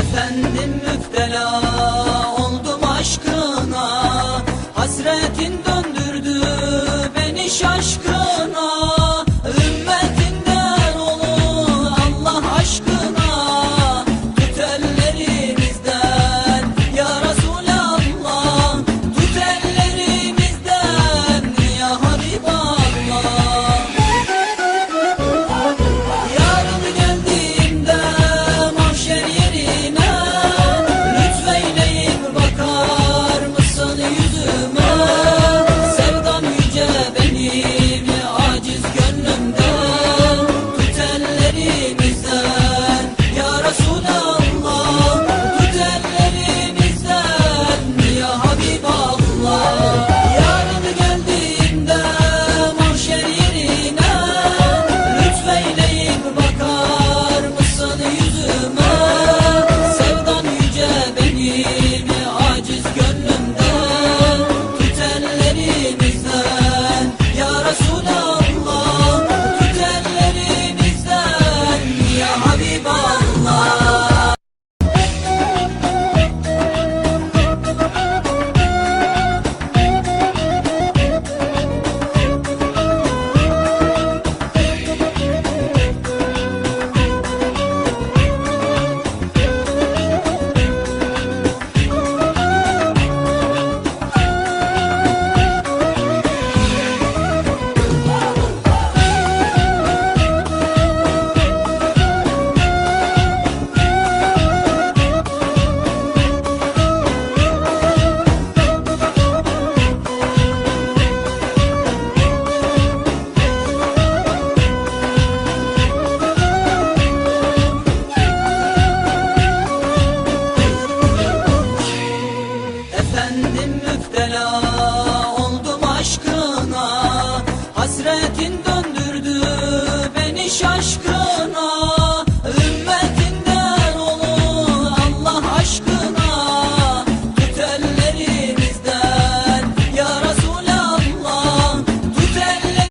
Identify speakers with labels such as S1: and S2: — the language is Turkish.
S1: Efendim müftela oldum aşkına Hasretin döndürdü beni şaşkına. need